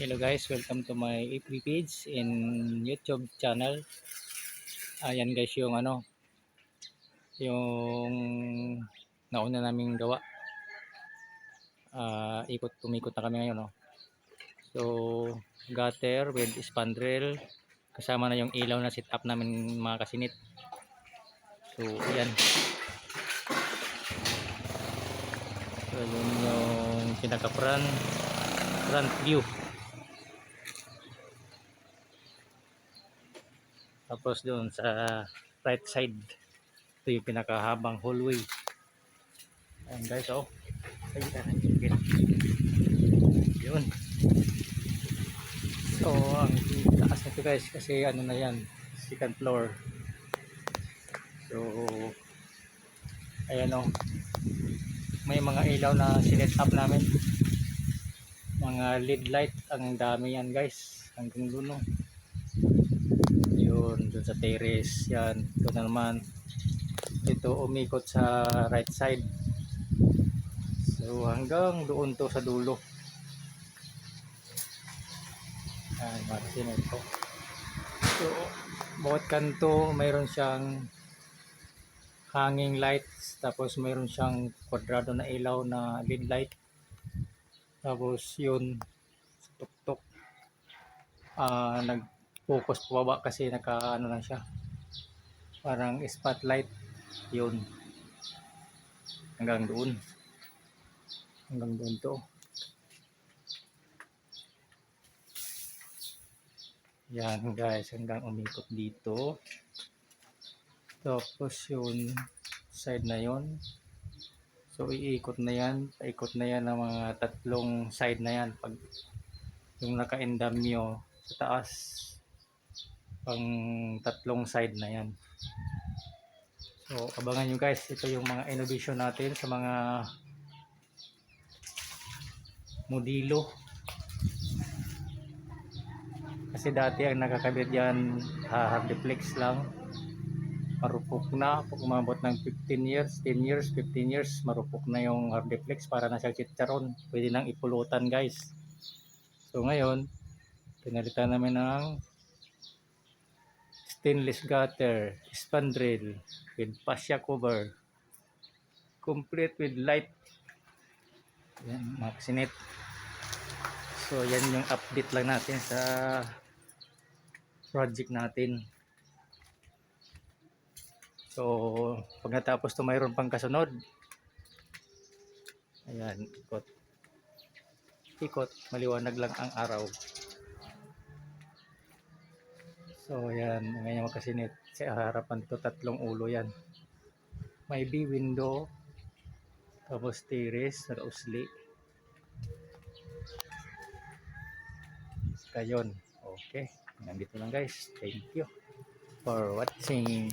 Hello guys, welcome to my FB page in YouTube channel. Ayan guys yung ano, yung nauna naming gawa. Ah, ikot tumikot na kami ngayon no. So, gutter with spandrel kasama na yung ilaw na set up namin mga kasinit. So, ayan. So, yun yung pinaka front front view. Tapos doon sa right side, ito yung pinakahabang hallway. Ayan guys, oh. Ayun, ayun. Yun. So, ang taas nito guys, kasi ano na yan, second floor. So, ayan oh. May mga ilaw na sinet up namin. Mga LED light, ang dami yan guys. Hanggang dulo yun dun sa terrace yan. Ito na naman. Ito umikot sa right side. So hanggang doon to sa dulo. Yan marasin ito so bawat kanto mayroon siyang hanging lights tapos mayroon siyang kwadrado na ilaw na LED light. Tapos yun tuktok ah nag focus pababa kasi naka ano lang siya. Parang spotlight yun. Hanggang doon. Hanggang doon to. Yan guys. Hanggang umikot dito. Tapos yun side na yun. So iikot na yan. Paikot na yan ng mga tatlong side na yan. Pag yung naka-endamyo sa taas pang tatlong side na yan. So abangan nyo guys ito yung mga innovation natin sa mga modilo. Kasi dati ang nakakabit yan uh, hardiplex lang. Marupok na pag umabot ng 15 years 10 years 15 years marupok na yung hardiplex para na siyang chicharon pwede nang ipulutan guys. So ngayon pinalitan namin ng stainless gutter, spandrel with fascia cover, complete with light. Yan, mga. So, yan yung update lang natin sa project natin. So, pag natapos to mayroon pang kasunod. Ayan, ikot. Ikot, maliwanag lang ang araw. So yan, ngayon makasinit sa harapan to tatlong ulo yan. May B window, tapos terrace, naka-usli. Kayon. Okay. Nandito lang guys. Thank you for watching.